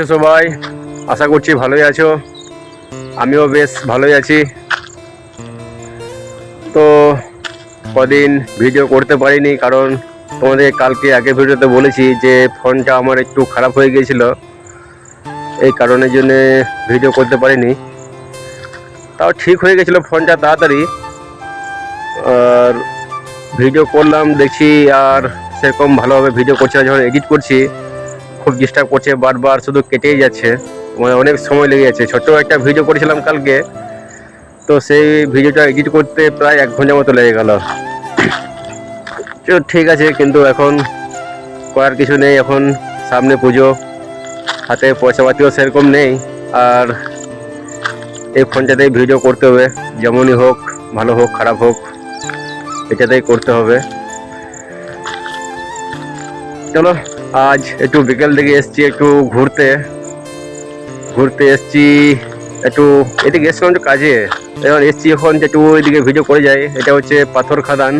আছো সবাই আশা করছি ভালোই আছো। আমিও বেশ ভালোই আছি। তো কদিন ভিডিও করতে পারিনি, কারণ তোমাদের কালকে আগে ভিডিওতে বলেছি যে ফোনটা আমার একটু খারাপ হয়ে গিয়েছিল। এই কারণের জন্যে ভিডিও করতে পারিনি। তাও ঠিক হয়ে গেছিল ফোনটা তাড়াতাড়ি। আর ভিডিও করলাম, দেখছি আর সেরকম ভালোভাবে ভিডিও করছে যখন এডিট করছি খুব ডিস্টার্ব করছে, বারবার শুধু কেটেই যাচ্ছে। মানে অনেক সময় লেগে যাচ্ছে। ছোট্ট একটা ভিডিও করেছিলাম কালকে। তো সেই ভিডিওটা এডিট করতে প্রায় এক ঘণ্টার মতো লেগে গেল। ঠিক আছে, কিন্তু এখন করার কিছু নেই। এখন সামনে পুজো। হাতে পয়সা পাতিও সেরকম নেই। আর এই ফোনটাতেই ভিডিও করতে হবে। যেমনই হোক, ভালো হোক, খারাপ হোক, এটাতেই করতে হবে। চলো। আজ একটু বিকেল দিকে এসছি, একটু ঘুরতে। ঘুরতে এসছি, একটু এদিকে এসছিলাম একটু কাজে। এবার এসছি এখন একটু ওইদিকে ভিডিও করে যাই, এটা হচ্ছে পাথর খাদান।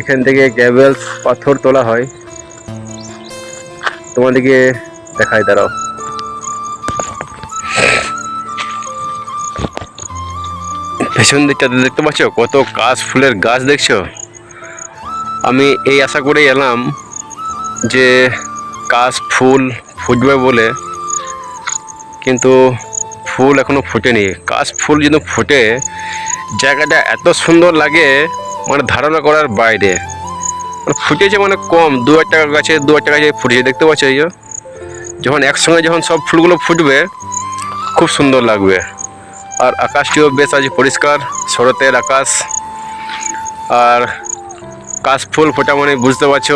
এখান থেকে গ্যাভেলস পাথর তোলা হয়। তোমাদেরকে দেখায় দাঁড়াও। পেছন দিকটাতে দেখতে পাচ্ছ? কত কাশ ফুলের গাছ দেখছ? আমি এই আশা করেই এলাম যে কাশ ফুল ফুটবে বলে, কিন্তু ফুল এখনও ফুটেনি। কাশ ফুল যদি ফুটে, জায়গাটা এত সুন্দর লাগে মানে ধারণা করার বাইরে। মানে ফুটেছে মানে কম, দু হাজার একটা গাছে দু একটা গাছে ফুটেছে, দেখতে পাচ্ছ এই যখন একসঙ্গে যখন সব ফুলগুলো ফুটবে, খুব সুন্দর লাগবে। আর আকাশটিও বেশ আছে পরিষ্কার, শরতের আকাশ। আর কাশ ফুল ফোটা মানে বুঝতে পারছ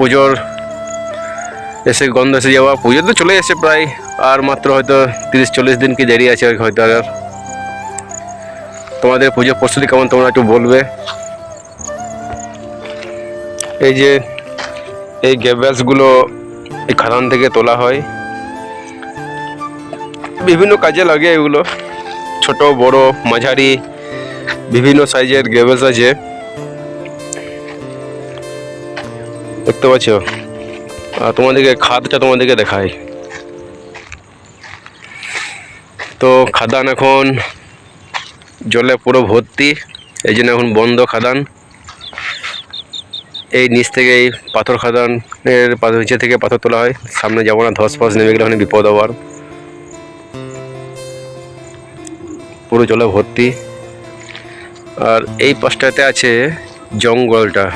পুজোর এসে গন্ধ এসে যাওয়া। পুজো তো চলে এসে প্রায়, আর মাত্র হয়তো তিরিশ চল্লিশ দিন কি দেরি আছে হয়তো আর। তোমাদের পুজো প্রস্তুতি কেমন তোমরা একটু বলবে? এই যে, এই গ্যাবেলসগুলো এই খাদান থেকে তোলা হয়। বিভিন্ন কাজে লাগে এগুলো। ছোট, বড়, মাঝারি, বিভিন্ন সাইজের গেবেলস আছে। দেখতে পাচ্ছ? আর তোমাদেরকে খাদটা তোমাদেরকে দেখাই। তো খাদান এখন জলে পুরো ভর্তি, এই জন্য এখন বন্ধ খাদান। এই নিচ থেকে এই পাথর খাদানের পাথর, নিচে থেকে পাথর তোলা হয়। সামনে যাব না, ধস ফস নেমে গেলে ওখানে বিপদ হওয়ার পুরো জলে ভর্তি। আর এই পাশটাতে আছে জঙ্গলটা।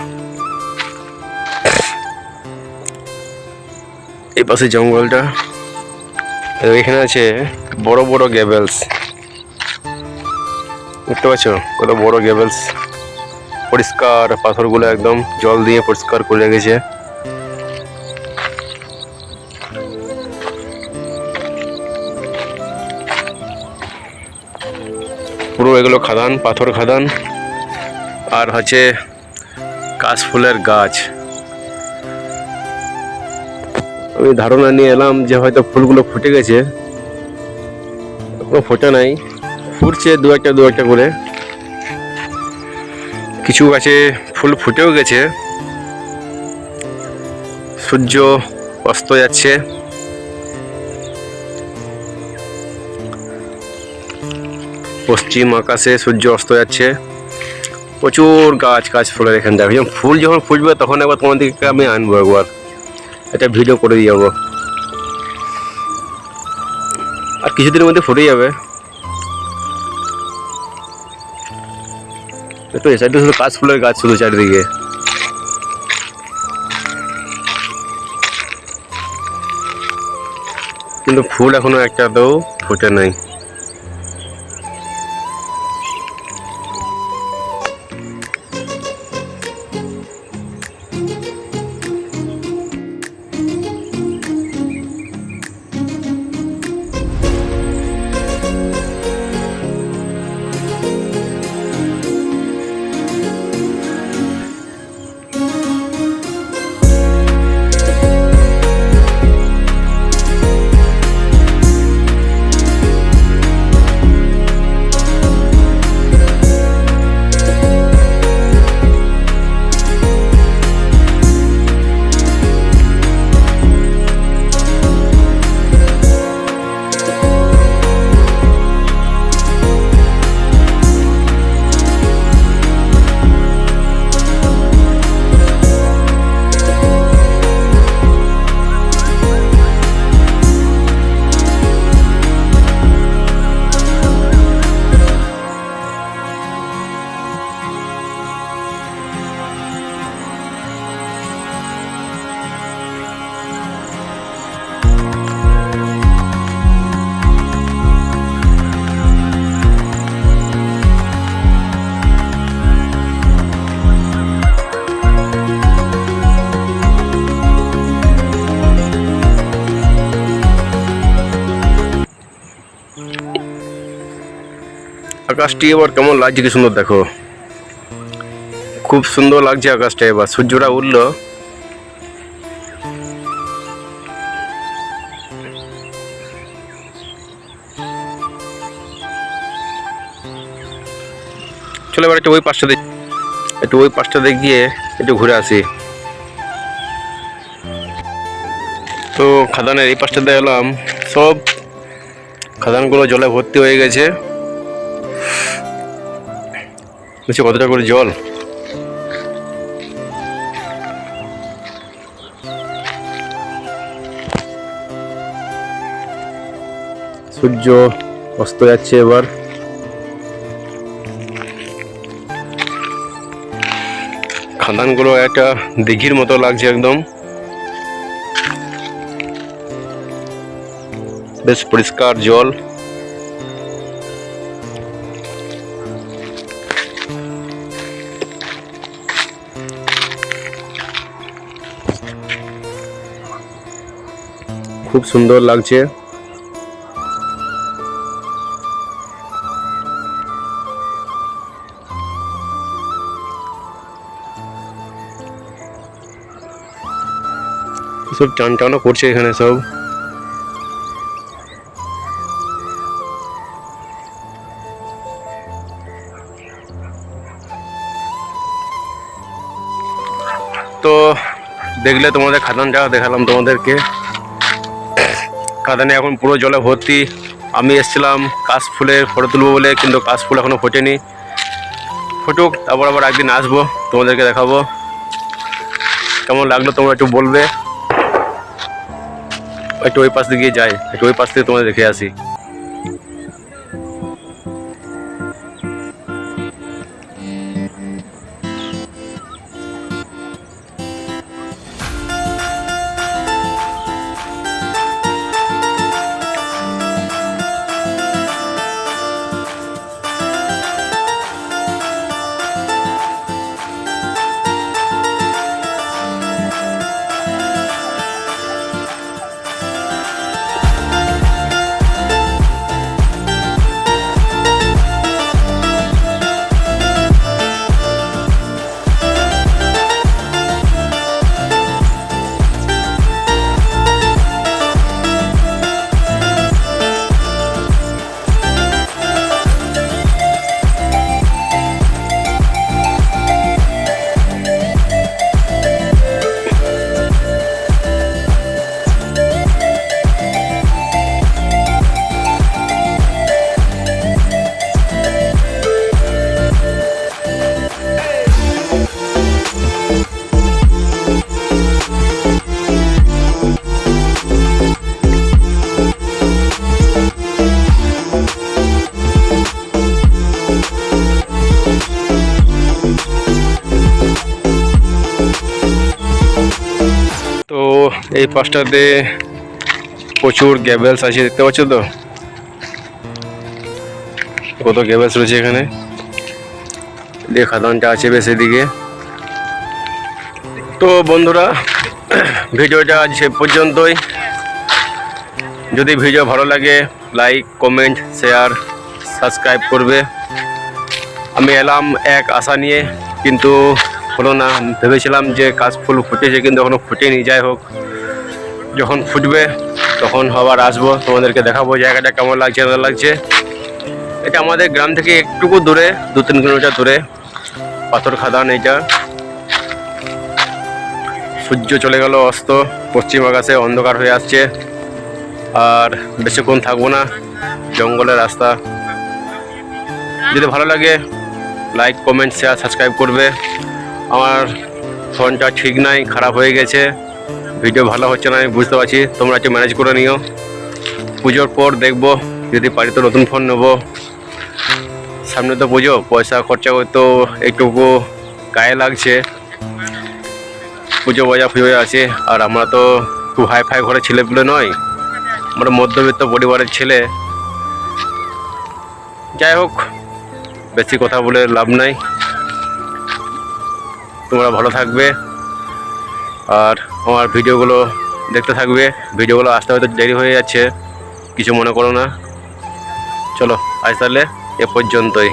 এই পাশে জঙ্গলটা। এখানে আছে বড় বড় গেবেলস দেখতে পাচ্ছ? কত বড় গেবেলস পরিষ্কার পাথরগুলো একদম জল দিয়ে পরিষ্কার করে রেখেছে। পুরো এগুলো খাদান, পাথর খাদান। আর হচ্ছে কাশফুলের গাছ। আমি ধারণা নিয়ে এলাম যে হয়তো ফুলগুলো ফুটে গেছে। এখনও ফোটে নাই। ফুটছে দু একটা দু একটা করে। কিছু গাছে ফুল ফুটেও গেছে। সূর্য অস্ত যাচ্ছে। পশ্চিম আকাশে সূর্য অস্ত যাচ্ছে। প্রচুর গাছ গাছ ফুলের এখানটা। ফুল যখন ফুটবে, তখন একবার তোমাদেরকে আমি আনব একবার। একটা ভিডিও করে দিয়ে যাব। আর কিছুদিনের মধ্যে ফুটে যাবে। তো এই সাইডে শুধু কাশ ফুলের গাছ শুধু চারিদিকে। কিন্তু ফুল এখনও একটাতেও ফুটে নাই। আকাশটি এবার কেমন লাগছে কি সুন্দর দেখো। খুব সুন্দর লাগছে আকাশটা এবার, সূর্যটা উঠল। চলো এবার একটু ওই পাশটা দিক একটু ওই পাশটাতে গিয়ে একটু ঘুরে আসি। তো খাদানের এই পাশটাতে এলাম। সব খাদানগুলো জলে ভর্তি হয়ে গেছে। দেখছি কতটা করে জল? সূর্য অস্ত যাচ্ছে এবার। খাদানগুলো একটা দিঘির মতো লাগছে একদম। বেশ পরিষ্কার জল। খুব সুন্দর লাগছে। সব চান টানও করছে এখানে সব। তো দেখলে তোমাদের খাদানটা দেখালাম তোমাদেরকে। খাদানে এখন পুরো জলে ভর্তি। আমি এসেছিলাম কাশ ফুলের ফটো তুলবো বলে, কিন্তু কাশ ফুল এখনও ফোটেনি। ফুটুক, তারপর আবার একদিন আসব, তোমাদেরকে দেখাবো। কেমন লাগল তোমরা একটু বলবে? একটু ওই পাশ দিয়ে যাই, একটু ওই পাশ থেকে তোমাদের দেখে আসি। এই পাশটাতে প্রচুর গ্যাবেলস আছে, দেখতে পাচ্ছ তো? কত গ্যাবেলস রয়েছে এখানে? খাদানটা আছে বেশ এদিকে। তো বন্ধুরা, ভিডিওটা আজ সে পর্যন্তই। যদি ভিডিও ভালো লাগে লাইক কমেন্ট শেয়ার সাবস্ক্রাইব করবে। আমি এলাম এক আশা নিয়ে, কিন্তু হলো না। ভেবেছিলাম যে কাশফুল ফুটেছে, কিন্তু এখনও ফুটেনি। যাই হোক যখন ফুটবে, তখন আবার আসব। তোমাদেরকে দেখাবো জায়গাটা কেমন লাগছে, না লাগছে। এটা আমাদের গ্রাম থেকে একটুকু দূরে, দু তিন কিলোমিটার দূরে। পাথর খাদান এটা সূর্য চলে গেল অস্ত, পশ্চিম আকাশে অন্ধকার হয়ে আসছে। আর বেশিক্ষণ থাকব না, জঙ্গলের রাস্তা। যদি ভালো লাগে লাইক কমেন্ট শেয়ার সাবস্ক্রাইব করবে। আমার ফোনটা ঠিক নাই, খারাপ হয়ে গেছে। ভিডিও ভালো হচ্ছে না, আমি বুঝতে পারছি। তোমরা একটু ম্যানেজ করে নিও। পুজোর পর দেখব, যদি পারি তো নতুন ফোন নেব। সামনে তো পুজো, পয়সা খরচা করতেও একটুকু গায়ে লাগছে। পুজো বাজা ফুজো আছে, আর আমরা তো খুব হাই ফাই ঘরে ছেলেপুলে নয়। আমরা মধ্যবিত্ত পরিবারের ছেলে। যাই হোক, বেশি কথা বলে লাভ নাই। তোমরা ভালো থাকবে। আর আমার ভিডিওগুলো দেখতে থাকবে। ভিডিওগুলো আসতে হয়তো দেরি হয়ে যাচ্ছে। কিছু মনে করো না। চলো, আজ তাহলে এ পর্যন্তই।